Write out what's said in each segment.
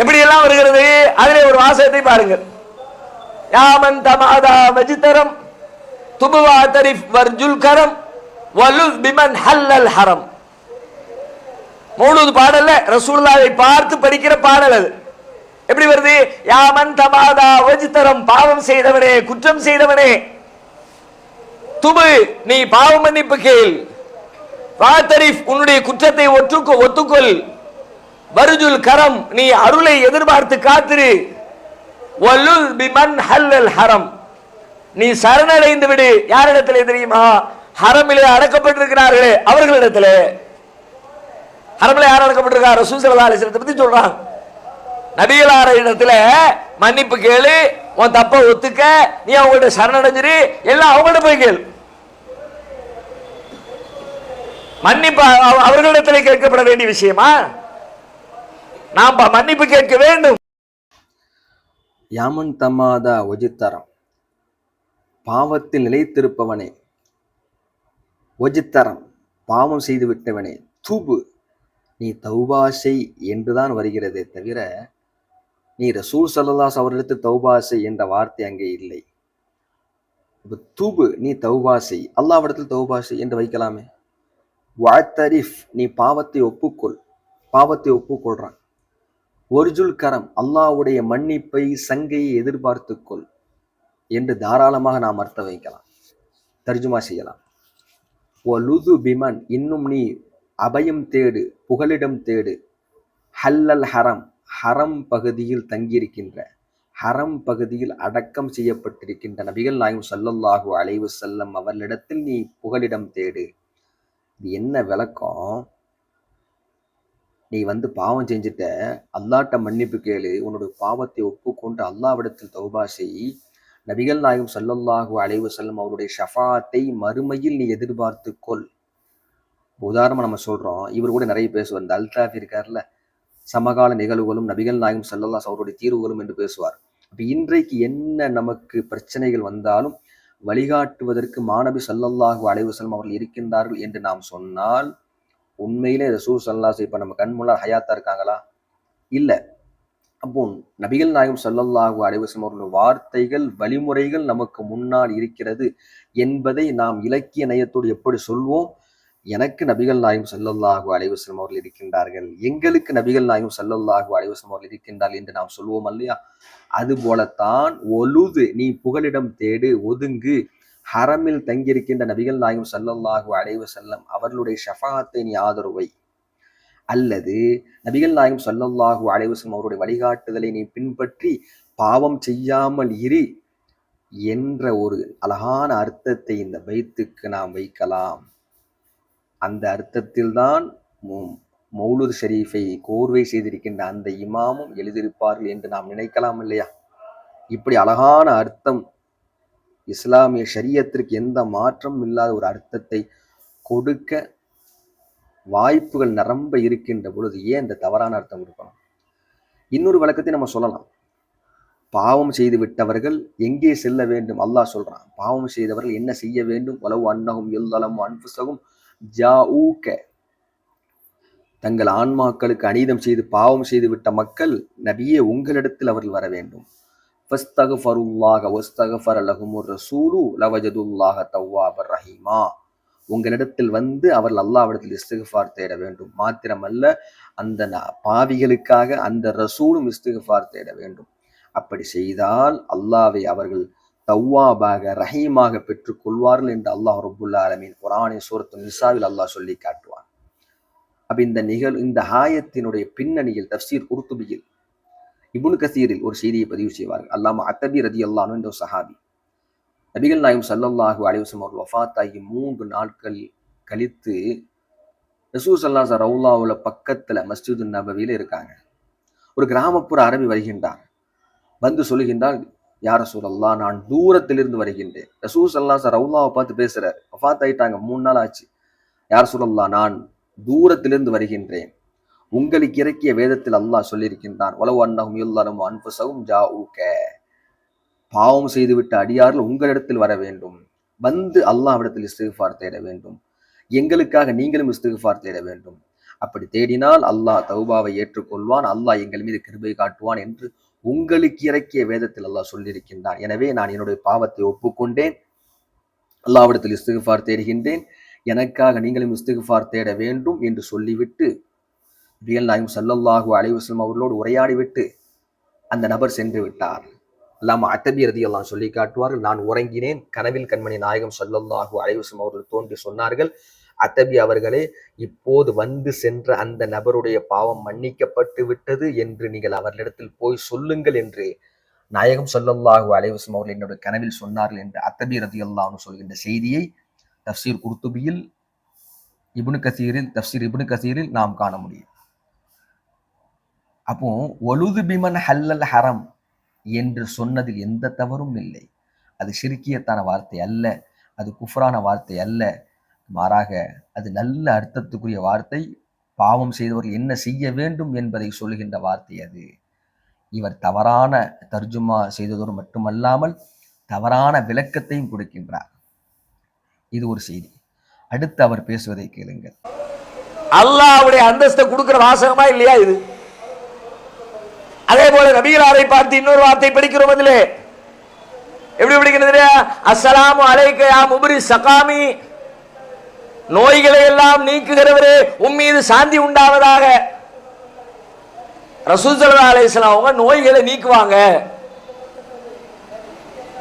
எப்படி எல்லாம் வருகிறது? அதிலே ஒரு வாசகத்தை பாருங்கள். யாமன் தமாதா வஜிதரம் துபுவா தரிஃப் வர்ஜுல் கரம் வலுல் பிமன் ஹல்லல் ஹரம். மூணுது பாடல்ல ரசூல்லாவை பார்த்து படிக்கிற பாடல் அது. எப்படி வருது? யாமன் தமாதா வஜிதரம் பாவம் செய்தவனே குற்றம் செய்தவனே. துபு நீ பாவ மன்னிப்பு கேள். வாத்தரிஃப் உன்னுடைய குற்றத்தை ஒற்றுக்கோ ஒத்துக்கொள். வருஜுல் கரம் நீ அருளை எதிர்பார்த்து காத்திரு. வல்லுல் பிமன் ஹல்லல் ஹரம். நீ சரணடைந்து விடு. யாரிடத்தில் தெரியுமா? ஹரமிலே அடக்கப்பட்டிருக்கிறார்களே அவர்களிடத்தில். ஹரமிலே யார் அடக்கப்பட்டிருக்கார் ரசூல் சல்லா அலைஹி பத்தி சொல்றான். நபிகளார இடத்துல மன்னிப்பு கேளு உன் தப்ப ஒத்துக்க நீ அவங்கள்ட்ட சரணடைஞ்சிரு எல்லாம் அவங்கள்ட்ட போய் கேளு. மன்னிப்பு அவ- கேட்கப்பட வேண்டிய விஷயமா? நாம் மன்னிப்பு கேட்க வேண்டும். யாமன் தமாதா ஒஜித்தரம். பாவத்தில் நிலைத்திருப்பவனே. ஒஜித்தரம் பாவம் செய்து விட்டவனே. தூபு நீ தௌபாசை என்றுதான் வருகிறதே தவிர நீ ரசூல் சல்லாஸ் அவர்களுக்கு தௌபாசை என்ற வார்த்தை அங்கே இல்லை. இப்ப தூபு நீ தௌபாசை அல்லாவிடத்தில் தௌபாசை என்று வைக்கலாமே. வாத்தரிஃப் நீ பாவத்தை ஒப்புக்கொள். பாவத்தை ஒப்புக்கொள்றான். ஒரிஜுல் கரம் அல்லாஹ்வுடைய மன்னிப்பை சங்கையை எதிர்பார்த்துக்கொள் என்று தாராளமாக நாம் அர்த்த வைக்கலாம். தர்ஜுமா செய்யலாம். ஒலுது பிமன் இன்னும் நீ அபயம் தேடு புகலிடம் தேடு. ஹல்லல் ஹரம் ஹரம் பகுதியில் தங்கியிருக்கின்ற ஹரம் பகுதியில் அடக்கம் செய்யப்பட்டிருக்கின்ற நபிகள் நாயும் சல்லல்லாஹு அலைவு செல்லம் அவர்களிடத்தில் நீ புகலிடம் தேடு. இது என்ன விளக்கம்? நீ வந்து பாவம் செஞ்சுட்ட. அல்லாட்ட மன்னிப்பு கேளு. உன்னோட பாவத்தை ஒப்புக்கொண்டு அல்லாவிடத்தில் தௌபா செய். நபிகள் நாயகம் சல்லல்லாஹு அலைவு செல்லும் அவருடைய ஷஃபாத்தை மறுமையில் நீ எதிர்பார்த்து கொள். உதாரணமாக நம்ம சொல்கிறோம் இவர் கூட நிறைய பேசுவார். இந்த அல்தாஃப் இருக்கார்ல. சமகால நிகழ்வுகளும் நபிகள் நாயகம் சல்லல்லாஸ் அவருடைய தீர்வுகளும் என்று பேசுவார். அப்போ இன்றைக்கு என்ன நமக்கு பிரச்சனைகள் வந்தாலும் வழிகாட்டுவதற்கு மாணவி சல்லல்லாஹு அலைஹி செல்லும் அவர்கள் இருக்கின்றார்கள் என்று நாம் சொன்னால் உண்மையிலே ரசூல் சல்லாஸ் இப்போ நம்ம கண் முன்னால் ஹயாத்தா இருக்காங்களா? இல்லை. அப்போ நபிகள் நாயகம் சல்லல்லாஹு அலைவசம் வஸல்லம் அவர்களுடைய வார்த்தைகள் வழிமுறைகள் நமக்கு முன்னால் இருக்கிறது என்பதை நாம் இலக்கிய நயத்தோடு எப்படி சொல்வோம்? எனக்கு நபிகள் நாயகம் சல்லல்லாஹு அலைவசம் அவர்கள் இருக்கின்றார்கள். எங்களுக்கு நபிகள் நாயகம் சல்லல்லாஹு அலைவசம் அவர்கள் இருக்கின்றார்கள் என்று நாம் சொல்வோம் இல்லையா? அது போலத்தான் ஒழுது நீ புகலிடம் தேடு ஒதுங்கு. ஹரமில் தங்கியிருக்கின்ற நபிகள் நாயகம் சல்லல்லாஹு அடைவு செல்லம் அவர்களுடைய ஷஃபாத்தை நீ ஆதரவை அல்லது நபிகள் நாயகம் சல்லல்லாஹு அடைவு செல்லம் அவருடைய வழிகாட்டுதலை நீ பின்பற்றி பாவம் செய்யாமல் இரு என்ற ஒரு அழகான அர்த்தத்தை இந்த பைத்துக்கு நாம் வைக்கலாம். அந்த அர்த்தத்தில்தான் மௌலூத் மௌலுத் ஷரீஃபை கோர்வை செய்திருக்கின்ற அந்த இமாமும் எழுதியிருப்பார்கள் என்று நாம் நினைக்கலாம் இல்லையா? இப்படி அழகான அர்த்தம் இஸ்லாமிய ஷரியத்திற்கு எந்த மாற்றமும் இல்லாத ஒரு அர்த்தத்தை கொடுக்க வாய்ப்புகள் நிரம்ப இருக்கின்ற பொழுது ஏன் இந்த தவறான அர்த்தம் கொடுக்கணும்? இன்னொரு வழக்கத்தை நம்ம சொல்லலாம். பாவம் செய்து விட்டவர்கள் எங்கே செல்ல வேண்டும்? அல்லாஹ் சொல்றான். பாவம் செய்தவர்கள் என்ன செய்ய வேண்டும்? உளவு அன்னகும் எல்லலும் அன்புசகும் ஜாஊக்க தங்கள் ஆன்மாக்களுக்கு அநீதம் செய்து பாவம் செய்து விட்ட மக்கள் நபியே உங்களிடத்தில் அவர்கள் வர வேண்டும். ஃபஸ்தகஃபருல்லாஹ வஸ்தகஃபர லஹுமுர் ரசூலு லவஜதுல்லாஹ தவ்வாபர் ரஹீமா. உங்களிடத்தில் வந்து அவர்கள் அல்லாவிடத்தில் இஸ்திகஃபார் தேட வேண்டும். மாத்திரமல்ல அந்த ந- பாவிகளுக்காக அந்த ரசூலும் இஸ்திகஃபார் தேட வேண்டும். அப்படி செய்தால் அல்லாவை அவர்கள் தவ்வாபாக ரஹீமாக பெற்றுக் கொள்வார்கள் என்று அல்லாஹ் ரபுல்லா அலமின் குரானே சூரத்து நிசாவில் அல்லாஹ் சொல்லி காட்டுவான். அப்ப இந்த நிகழ் இந்த ஆயத்தினுடைய பின்னணியில் தப்சீர் குருத்துபியில் இபுனு கசீரில் ஒரு செய்தியை பதிவு செய்வார்கள். அல்லாம அத்தபி ரதி அல்லானு என்ற ஒரு சஹாபி. நபிகள் நாயும் சல்லல்லாஹு அலிவசம் அவர்கள் வஃத்தாகி மூன்று நாட்கள் கழித்து ரசூல் சல்லாஹ் ரவுல்லாவில் பக்கத்துல மஸ்ஜிது நபவியில் இருக்காங்க. ஒரு கிராமப்புற அரபி வருகின்றார். வந்து சொல்லுகின்றால் யார் சூழல்லா நான் தூரத்திலிருந்து வருகின்றேன். ரசூல் சல்லாஹ் ரவுல்லாவை பார்த்து பேசுறார். வஃபாத் ஆயிட்டாங்க மூணு நாள் ஆச்சு. யார் சூழல்லா நான் தூரத்திலிருந்து வருகின்றேன். உங்களுக்கு இறக்கிய வேதத்தில் அல்லாஹ் சொல்லியிருக்கின்றான் உலவு அன்னகும் யுல்லரும் அன்புசவும் ஜா பாவம் செய்துவிட்ட அடியார்கள் உங்களிடத்தில் வர வேண்டும். வந்து அல்லாஹ்விடத்தில் இஸ்திஃபார் தேட வேண்டும். எங்களுக்காக நீங்களும் இஸ்திஃபார் தேட வேண்டும். அப்படி தேடினால் அல்லாஹ் தௌபாவை ஏற்றுக்கொள்வான் அல்லாஹ் எங்கள் மீது கிருபை காட்டுவான் என்று உங்களுக்கு இறக்கிய வேதத்தில் அல்லாஹ் சொல்லியிருக்கின்றான். எனவே நான் என்னுடைய பாவத்தை ஒப்புக்கொண்டேன் அல்லாவிடத்தில் இஸ்திகுஃபார் தேடுகின்றேன் எனக்காக நீங்களும் இஸ்திகுஃபார் தேட வேண்டும் என்று சொல்லிவிட்டு ரியல் நாயும் சல்லல்லாஹு அலைவசம் அவர்களோடு உரையாடிவிட்டு அந்த நபர் சென்று விட்டார். அல்லாம அத்தபி ரதி எல்லாம் சொல்லி காட்டுவார்கள் நான் உறங்கினேன் கனவில் கண்மணி நாயகம் சொல்லல்லாஹு அலைவசம் அவர்கள் தோன்றி சொன்னார்கள் அத்தபி அவர்களே இப்போது வந்து சென்ற அந்த நபருடைய பாவம் மன்னிக்கப்பட்டு விட்டது என்று நீங்கள் அவர்களிடத்தில் போய் சொல்லுங்கள் என்று நாயகம் சொல்லல்லாஹு அலைவசம் அவர்கள் என்னுடைய கனவில் சொன்னார்கள் என்று அத்தபி ரதி சொல்கின்ற செய்தியை தப்சீர் குர்துபியில் இபுனு கசீரில் தப்சீர் இபுனு கசீரில் நாம் காண முடியும். அப்போ ஒழுது பிமன் ஹல்லல் ஹரம் என்று சொன்னதில் எந்த தவறும் இல்லை. அது சிறுக்கியத்தான வார்த்தை அல்ல அது குஃப்ரான வார்த்தை அல்ல. மாறாக அது நல்ல அர்த்தத்துக்குரிய வார்த்தை. பாவம் செய்தவர்கள் என்ன செய்ய வேண்டும் என்பதை சொல்கின்ற வார்த்தை அது. இவர் தவறான தர்ஜுமா செய்ததோடு மட்டுமல்லாமல் தவறான விளக்கத்தையும் கொடுக்கின்றார். இது ஒரு செய்தி. அடுத்து அவர் பேசுவதை கேளுங்கள். அல்லாஹ்வுடைய அந்தஸ்தை கொடுக்கிற வாசகமா இல்லையா இது? அதே போல நபிகளாரை பார்த்து இன்னொரு வார்த்தை படிக்கிறோம் அதிலே. எப்படி படிக்கிறது அஸ்ஸலாமு அலைக்கயா முபரி சகாமி. நோய்களை எல்லாம் நீக்குகிறவரே உம்மீது சாந்தி உண்டாவதாக. ரசூல் ஸல்லல்லாஹு அவங்க நோய்களை நீக்குவாங்க.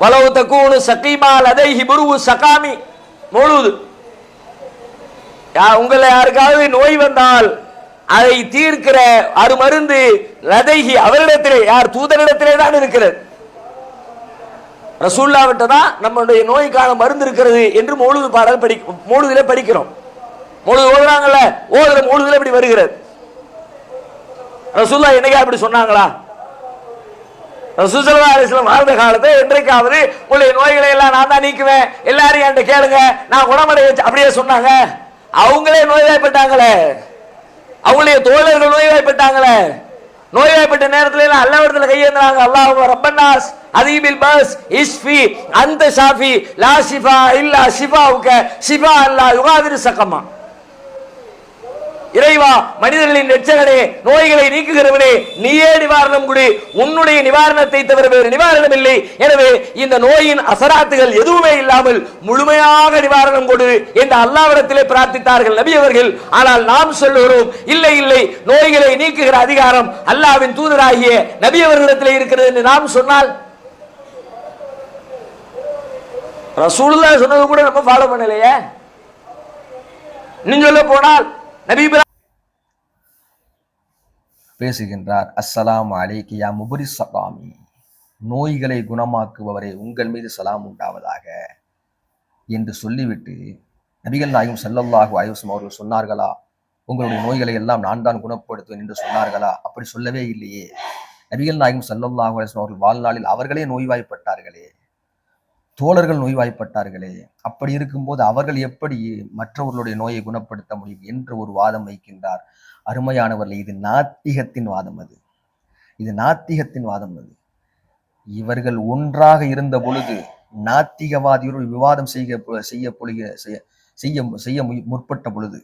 வலவு தக்கூனு சகீமா அதை புருவு சகாமி. முழுது. உங்களை யாருக்காவது நோய் வந்தால் அதை தீர்க்கிற அருமருந்து லதைகி அவரிடத்திலே யார் தூதரிடத்திலே தான் இருக்கிறது. ரசூல்லாவிட்ட தான் நம்மளுடைய நோய்க்கான மருந்து இருக்கிறது என்று மூழுது பாடல் படி மூழுதில படிக்கிறோம். மூழுது ஓதுறாங்கல்ல ஓதுற மூழுதில இப்படி வருகிறது. ரசூல்லா என்னைக்கா இப்படி சொன்னாங்களா? ரசூசல்லா அலிஸ்லாம் வாழ்ந்த காலத்தை என்றைக்காவது உங்களுடைய நோய்களை எல்லாம் நான் தான் நீக்குவேன். எல்லாரும் என்கிட்ட கேளுங்க. நான் குணமடைய அப்படியே சொன்னாங்க. அவங்களே நோய்வாய்ப்பட்டாங்களே அவங்களுடைய தோழர்கள் நோய்வாய்ப்பட்டாங்களே. நோய்வாய்ப்பட்ட நேரத்துல எல்லாம் அல்லாவிடத்துல கையேந்திராங்க. அல்லாஹ் ரப்பன்னாஸ் அதீபில் பஸ் இஸ்ஃபி அந்த ஷாஃபி லா ஷிஃபா இல்லா ஷிஃபாவுக்க ஷிஃபா அல்லா யுகாதிரு சக்கமா. இறைவா மனிதர்களின் ரட்சகனே நோய்களை நீக்குகிறவனே நீயே நிவாரணம் கொடு. உன்னுடைய நிவாரணத்தை தவிர வேறு நிவாரணம் இல்லை. எனவே இந்த நோயின் அசராத்துகள் எதுவுமே இல்லாமல் முழுமையாக நிவாரணம் கொடு என்று அல்லாவிடத்திலே பிரார்த்தித்தார்கள் நபி அவர்கள். ஆனால் நாம் சொல்லுகிறோம் இல்லை இல்லை நோய்களை நீக்குகிற அதிகாரம் அல்லாவின் தூதராகிய நபி அவர்களிடத்தில் இருக்கிறது என்று நாம் சொன்னால் ரசூலுல்லாஹ் சொன்னது கூட நம்ம ஃபாலோ பண்ணலையே. நீங்க சொல்ல போனால் பேசுகின்றார் அஸ்ஸலாம் அலைக்கியா முபரி சலாமி. நோய்களை குணமாக்குபவரே உங்கள் மீது சலாம் உண்டாவதாக. என்று சொல்லிவிட்டு நபிகள் நாயகம் செல்லல்லாகு ஆயுசம் அவர்கள் சொன்னார்களா உங்களுடைய நோய்களை எல்லாம் நான் தான் குணப்படுத்துவேன் என்று சொன்னார்களா? அப்படி சொல்லவே இல்லையே. நபிகள் நாயகம் ஸல்லல்லாஹு ஆயுசம் அவர்கள் வாழ்நாளில் அவர்களே நோய்வாய்ப்பட்டார்களே. தோழர்கள் நோய்வாய்ப்பட்டார்களே. அப்படி இருக்கும்போது அவர்கள் எப்படி மற்றவர்களுடைய நோயை குணப்படுத்த முடியும் என்று ஒரு வாதம் வைக்கின்றார். அருமையானவர்களே இது நாத்திகத்தின் வாதம் அது. இது நாத்திகத்தின் வாதம் அது. இவர்கள் ஒன்றாக இருந்த பொழுது நாத்திகவாதியோடு விவாதம் செய்ய செய்ய பொழுக செய்ய செய்ய செய்ய முற்பட்ட பொழுது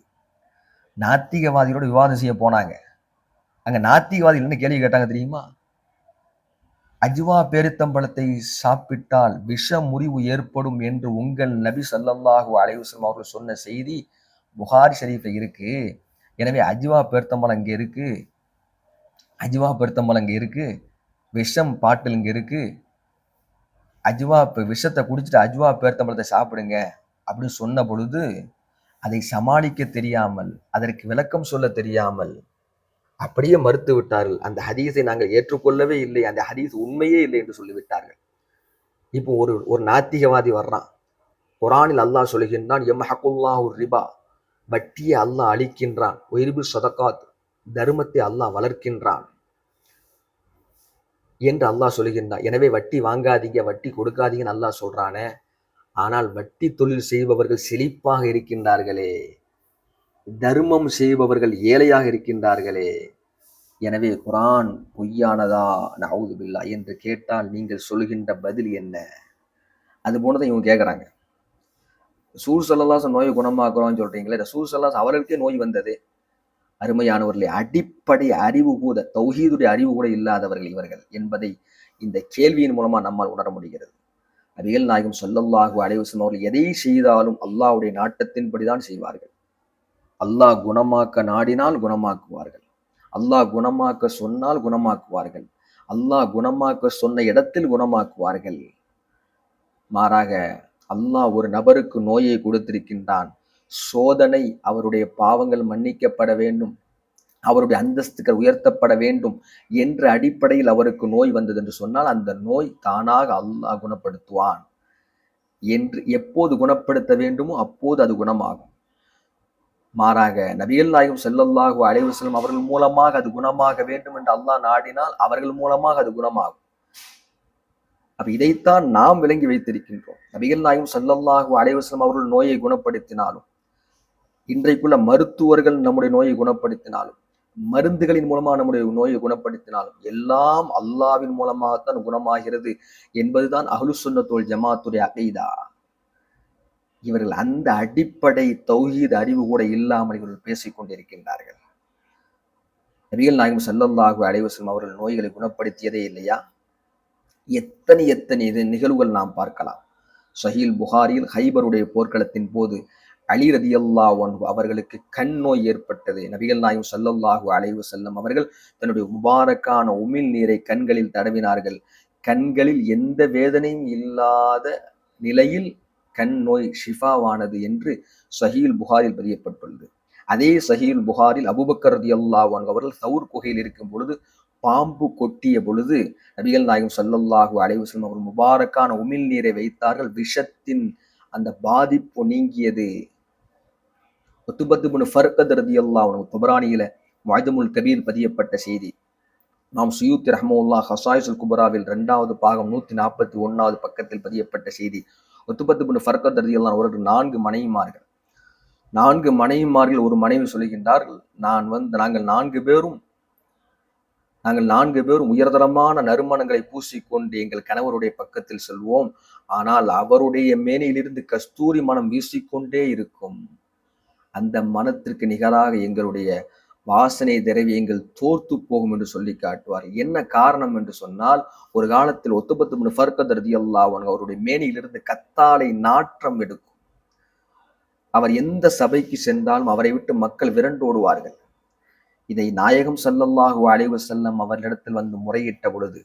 நாத்திகவாதிகளோடு விவாதம் செய்ய போனாங்க. அங்கே நாத்திகவாதிகள் என்ன கேள்வி கேட்டாங்க தெரியுமா? அஜ்வா பேரித்தம்பழத்தை சாப்பிட்டால் விஷ முறிவு ஏற்படும் என்று உங்கள் நபி ஸல்லல்லாஹு அலைவசம் அவர்கள் சொன்ன செய்தி புகாரி ஷரீஃபில் இருக்கு. எனவே அஜ்வா பேர்த்தம்பழம் இங்கே இருக்கு. அஜ்வா பேர்த்தம்பழம் இங்கே இருக்கு. விஷம் பாட்டில் இங்கே இருக்கு. அஜ்வா இப்போ விஷத்தை குடிச்சிட்டு அஜ்வா பேர்த்தம்பழத்தை சாப்பிடுங்க அப்படின்னு சொன்ன பொழுது அதை சமாளிக்க தெரியாமல் அதற்கு விளக்கம் சொல்ல தெரியாமல் அப்படியே மறுத்து விட்டார்கள். அந்த ஹதீஸை நாங்கள் ஏற்றுக்கொள்ளவே இல்லை. அந்த ஹதீஸ் உண்மையே இல்லை என்று சொல்லிவிட்டார்கள். இப்போ ஒரு ஒரு நாத்திகவாதி வர்றான். குரானில் அல்லாஹ் சொல்கின்றான் எம் ஹக்குல்லாஹு ரிபா. வட்டியை அல்லாஹ் அழிக்கின்றான் உயிர்பு சதகாத் தர்மத்தை அல்லாஹ் வளர்க்கின்றான் என்று அல்லாஹ் சொல்கின்றான். எனவே வட்டி வாங்காதீங்க வட்டி கொடுக்காதீங்கன்னு அல்லாஹ் சொல்றானே. ஆனால் வட்டி தொழில் செய்பவர்கள் செழிப்பாக இருக்கின்றார்களே. தர்மம் செய்பவர்கள் ஏழையாக இருக்கின்றார்களே. எனவே குரான் பொய்யானதா? நவுது பில்லா என்று கேட்டால் நீங்கள் சொல்கின்ற பதில் என்ன? அது போனதை இவங்க கேட்குறாங்க சூர் சல்லாசம் நோயை குணமாக்குறோம்னு சொல்றீங்களே. இந்த சூர் சல்லாஸ் அவர்களுக்கே நோய் வந்தது. அருமையானவர்களே அடிப்படை அறிவு கூட தௌஹீதுடைய அறிவு கூட இல்லாதவர்கள் இவர்கள் என்பதை இந்த கேள்வியின் மூலமா நம்மால் உணர முடிகிறது. நபிகள் நாயகம் சொல்லல்லாஹு அலைவசம் அவர்கள் எதை செய்தாலும் அல்லாஹ்வுடைய நாட்டத்தின்படிதான் செய்வார்கள். அல்லாஹ் குணமாக்க நாடினால் குணமாக்குவார்கள். அல்லாஹ் குணமாக்க சொன்னால் குணமாக்குவார்கள். அல்லாஹ் குணமாக்க சொன்ன இடத்தில் குணமாக்குவார்கள். மாறாக அல்லாஹ் ஒரு நபருக்கு நோயை கொடுத்திருக்கின்றான். சோதனை அவருடைய பாவங்கள் மன்னிக்கப்பட வேண்டும். அவருடைய அந்தஸ்துகள் உயர்த்தப்பட வேண்டும் என்ற அடிப்படையில் அவருக்கு நோய் வந்தது என்று சொன்னால் அந்த நோய் தானாக அல்லாஹ் குணப்படுத்துவான். என்று எப்போது குணப்படுத்த வேண்டுமோ அப்போது அது குணமாகும். மாறாக நபிகள் நாயகம் செல்லல்லாஹு அலைவசலம் அவர்கள் மூலமாக அது குணமாக வேண்டும் என்று அல்லாஹ் நாடினால் அவர்கள் மூலமாக அது குணமாகும். அப்ப இதைத்தான் நாம் விளங்கி வைத்திருக்கின்றோம். நபிகள் நாயகம் செல்லல்லாஹு அலைவசலம் அவர்கள் நோயை குணப்படுத்தினாலும் இன்றைக்குள்ள மருத்துவர்கள் நம்முடைய நோயை குணப்படுத்தினாலும் மருந்துகளின் மூலமா நம்முடைய நோயை குணப்படுத்தினாலும் எல்லாம் அல்லாவின் மூலமாகத்தான் குணமாகிறது என்பதுதான் அகுலு சொன்ன தோல் ஜமாத்துடைய அகைதா. இவர்கள் அந்த அடிப்படை தௌஹீத் அறிவு கூட இல்லாமல் இவர்கள் பேசிக் கொண்டிருக்கின்றார்கள் நபிகள் நாயகம் ஸல்லல்லாஹு அலைஹி அவர்கள் நோய்களை குணப்படுத்தியதே இல்லையா? எத்தனை எத்தனை இது நிகழ்வுகள் நாம் பார்க்கலாம். ஷஹீல் புகாரில் ஹைபருடைய போர்க்களத்தின் போது அலி ரதியல்லாஹு அன்ஹு அவர்களுக்கு கண் நோய் ஏற்பட்டது. நபிகள் நாயும் சல்லல்லாஹு அலைவு செல்லும் அவர்கள் தன்னுடைய முபாரக்கான உமிழ் நீரை கண்களில் தடவினார்கள். கண்களில் எந்த வேதனையும் இல்லாத நிலையில் கண் நோய் ஷிஃபாவானது என்று சஹீல் புகாரில் பதியப்பட்டுள்ளது. அதே சஹீல் புகாரில் அபுபக்கர் அல்லாஹ் அவர்கள் சவுர் குகையில் இருக்கும் பொழுது பாம்பு கொட்டிய பொழுது நபிகள் நாயகம் சல்லல்லாஹு அலைவசம் அவர் முபாரக்கான உமிழ் நீரை வைத்தார்கள். விஷத்தின் அந்த பாதிப்பு நீங்கியது. ஒத்துபத்து புனு ஃபர்கத் ரதி அல்லாஹ் துபரானியில வாய்தமுல் கபீர் பதியப்பட்ட செய்தி. நாம் சுயூத் ரஹமுல்லா ஹசாயிசுல் குபராவில் இரண்டாவது பாகம் நூத்தி நாற்பத்தி ஒன்னாவது பக்கத்தில் பதியப்பட்ட செய்தி. ஒத்துப்பத்து பின் ஃபர்கத் ரதியல்லாஹு அவர்கள் நான்கு மனைவிமார்கள். நான்கு மனைவிமார்கள் ஒரு மனைவி சொல்கின்றார்கள் நான் வந்து நாங்கள் நான்கு பேரும் நாங்கள் நான்கு பேரும் உயர்தரமான நறுமணங்களை பூசிக்கொண்டு எங்கள் கணவருடைய பக்கத்தில் செல்வோம். ஆனால் அவருடைய மேனையிலிருந்து கஸ்தூரி மனம் வீசிக்கொண்டே இருக்கும். அந்த மனத்திற்கு நிகராக எங்களுடைய வாசனை திரவியங்கள் தோர்த்து போகும் என்று சொல்லி காட்டுவார். என்ன காரணம் என்று சொன்னால் ஒரு காலத்தில் ஒத்துப்பத்து மூணு ஃபர்கத் ரதியல்லாஹு அவருடைய மேனியிலிருந்து கத்தாழை நாற்றம் எடுக்கும். அவர் எந்த சபைக்கு சென்றாலும் அவரை விட்டு மக்கள் விரண்டோடுவார்கள் இதை நாயகம் சல்லல்லாஹு அலைவு செல்லம் அவர்களிடத்தில் வந்து முறையிட்ட பொழுது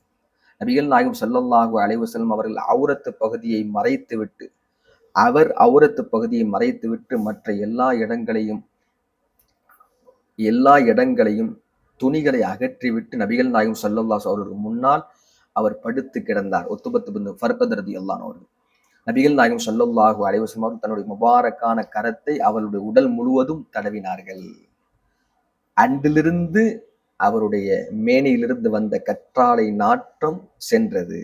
நபிகள் நாயகம் சல்லல்லாஹு அலைவு செல்லம் அவர்கள் அவுரத்து பகுதியை மறைத்துவிட்டு அவர் அவுரத்து பகுதியை மறைத்துவிட்டு மற்ற எல்லா இடங்களையும் எல்லா இடங்களையும் துணிகளை அகற்றிவிட்டு நபிகள் நாயகம் ஸல்லல்லாஹு அவர்களுக்கு முன்னால் அவர் படுத்து கிடந்தார். ஒத்துபத்து பிந்து ஃபர்கத் அவர்கள் நபிகள் நாயகம் சல்லுல்லாஹு அலைஹி அவர்கள் தன்னுடைய முபாரக்கான கரத்தை அவருடைய உடல் முழுவதும் தடவினார்கள். அன்றிலிருந்து அவருடைய மேனையிலிருந்து வந்த கற்றாழை நாற்றம் சென்றது.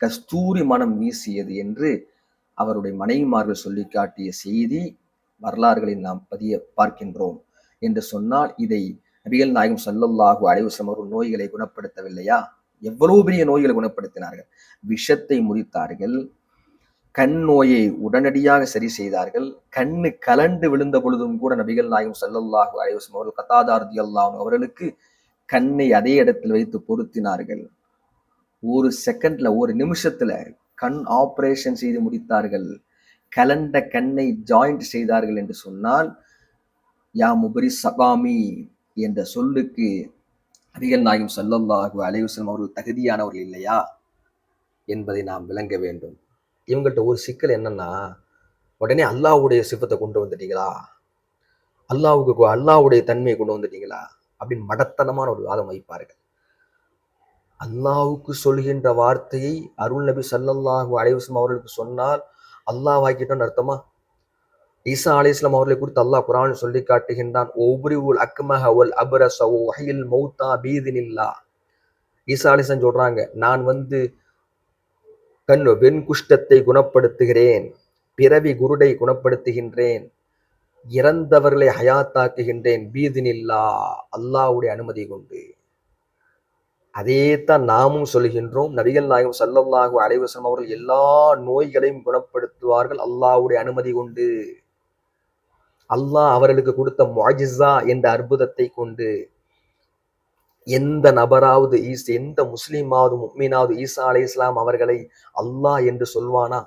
கஸ்தூரி மனம் வீசியது என்று அவருடைய மனைவிமார்கள் சொல்லி காட்டிய செய்தி வரலாறுகளில் நாம் பதிய பார்க்கின்றோம். என்று சொன்னால் இதை நபிகள் நாயகம் சல்லல்லாஹு அலைவசம் அவர்கள் நோய்களை குணப்படுத்தவில்லையா? எவ்வளவு பெரிய நோய்களை குணப்படுத்தினார்கள்? விஷத்தை முறித்தார்கள் கண் நோயை உடனடியாக சரி செய்தார்கள் கண்ணு கலண்டு விழுந்த பொழுதும் கூட நபிகள் நாயகம் சல்லல்லாஹு அலைவசம் அவர்கள் கத்தாதார்தி அல்லாம் அவர்களுக்கு கண்ணை அதே இடத்தில் வைத்து பொருத்தினார்கள். ஒரு செகண்ட்ல ஒரு நிமிஷத்துல கண் ஆபரேஷன் செய்து முடித்தார்கள். கலண்ட கண்ணை ஜாயிண்ட் செய்தார்கள் என்று சொன்னால் யா முபரி சகாமி என்ற சொல்லுக்கு நபிகள் நாயகம் ஸல்லல்லாஹு அலைவசம் அவர்கள் தகுதியானவர்கள் இல்லையா என்பதை நாம் விளங்க வேண்டும். இவங்கள்ட்ட ஒரு சிக்கல் என்னன்னா உடனே அல்லாஹ்வுடைய சிப்பத்தை கொண்டு வந்துட்டீங்களா? அல்லாஹுக்கு அல்லாஹ்வுடைய தன்மையை கொண்டு வந்துட்டீங்களா? அப்படின்னு மடத்தனமான ஒரு வாதம் வைப்பார்கள். அல்லாஹுக்கு சொல்கின்ற வார்த்தையை அருள் நபி சல்லல்லாஹு அலைவசம் அவர்களுக்கு சொன்னால் அல்லாஹ் வாக்கிட்டோன்னு அர்த்தமா? ஈசா அலைஹிஸ்ஸலாம் அவர்களை குறித்து அல்லாஹ் குரான் சொல்லி காட்டுகின்றான் ஒப்ரிவுல் அக்மஹ வல் அபரச வ மௌத்தா பீதினில்லா ஈசா அலைஹிஸ்ஸலாம் சொல்றாங்க நான் வந்து கண் வெண் குஷ்டத்தை குணப்படுத்துகிறேன் பிறவி குருடை குணப்படுத்துகின்றேன் இறந்தவர்களை ஹயாத்தாக்குகின்றேன் பீதினில்லா அல்லாஹ்வுடைய அனுமதி கொண்டு. அதே தான் நாமும் சொல்கின்றோம். நபிகள் நாயகம் சல்லல்லாஹு அலைவசம் அவர்கள் எல்லா நோய்களையும் குணப்படுத்துவார்கள் அல்லாஹ்வுடைய அனுமதி கொண்டு. அல்லாஹ் அவர்களுக்கு கொடுத்த முஅஜிஸா என்ற அற்புதத்தை கொண்டு எந்த நபராவது ஈஸ் எந்த முஸ்லீமாவது முக்மீனாவது ஈசா அலை இஸ்லாம் அவர்களை அல்லாஹ் என்று சொல்வானா?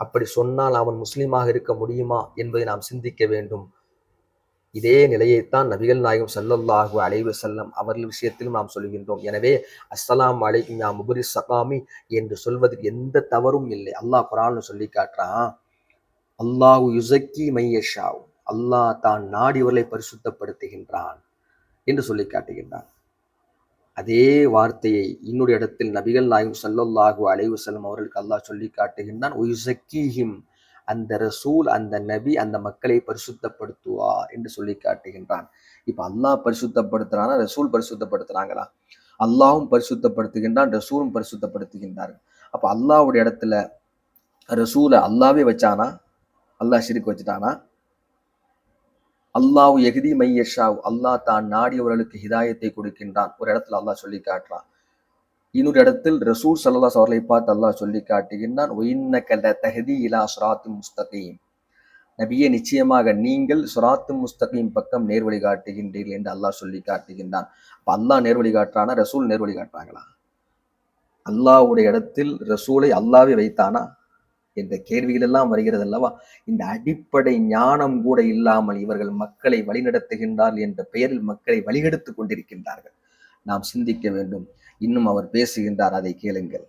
அப்படி சொன்னால் அவன் முஸ்லீமாக இருக்க முடியுமா என்பதை நாம் சிந்திக்க வேண்டும். இதே நிலையைத்தான் நபிகள் நாயகம் சல்லல்லாஹு அலைவு செல்லம் அவர்கள் விஷயத்திலும் நாம் சொல்கின்றோம். எனவே அஸ்ஸலாம் அலைக்கும் யா முபரி சகாமி என்று சொல்வதில் எந்த தவறும் இல்லை. அல்லாஹ் குரான் சொல்லி காட்டுறான் அல்லாஹு யுசக்கி மையஷாவும் அல்லாஹ் தான் நாடியவர்களை பரிசுத்தப்படுத்துகின்றான் என்று சொல்லி காட்டுகின்றான். அதே வார்த்தையை இன்னொரு இடத்தில் நபிகள் நாயும் ஸல்லல்லாஹு அலைஹி செல்லும் அவர்களுக்கு அல்லாஹ் சொல்லி காட்டுகின்றான். உயுசக்கீஹிம் அந்த ரசூல் அந்த நபி அந்த மக்களை பரிசுத்தப்படுத்துவார் என்று சொல்லி காட்டுகின்றான். இப்ப அல்லாஹ் பரிசுத்தப்படுத்துறானா? ரசூல் பரிசுத்தப்படுத்துறாங்களா? அல்லாஹும் பரிசுத்தப்படுத்துகின்றான் ரசூலும் பரிசுத்தப்படுத்துகின்றார்கள். அப்ப அல்லாஹ்வுடைய இடத்துல ரசூலை அல்லாவே வச்சானா? அல்லாஹ் சிரிக்கு வச்சுட்டானா? அல்லாஹ் எகுதி மையஷாவ் அல்லாஹ் தான் நாடியவர்களுக்கு ஹிதாயத்தை கொடுக்கின்றான். ஒரு இடத்துல அல்லாஹ் சொல்லி காட்டுறான். இன்னொரு இடத்தில் ரசூல் சல்லாஹ் அவர்களை பார்த்து அல்லாஹ் சொல்லி காட்டுகின்றான். ஒயின்னக தகதி இலா சுராத்து முஸ்தகீம். நபியே நிச்சயமாக நீங்கள் சுராத்து முஸ்தகீம் பக்கம் நேர்வழி காட்டுகின்றீர்கள் என்று அல்லாஹ் சொல்லி காட்டுகின்றான். அப்ப அல்லாஹ் நேர்வழி காட்டுறானா? ரசூல் நேர்வழி காட்டுறாங்களா? அல்லாஹ்வுடைய இடத்தில் ரசூலை அல்லாவே வைத்தானா? என்ற கேள்விகள் எல்லாம் வருகிறது அல்லவா இந்த அடிப்படை ஞானம் கூட இல்லாமல் இவர்கள் மக்களை வழிநடத்துகின்றார் என்ற பெயரில் மக்களை வழிகெடுத்து கொண்டிருக்கின்றார்கள். நாம் சிந்திக்க வேண்டும். இன்னும் அவர் பேசுகின்றார் அதை கேளுங்கள்.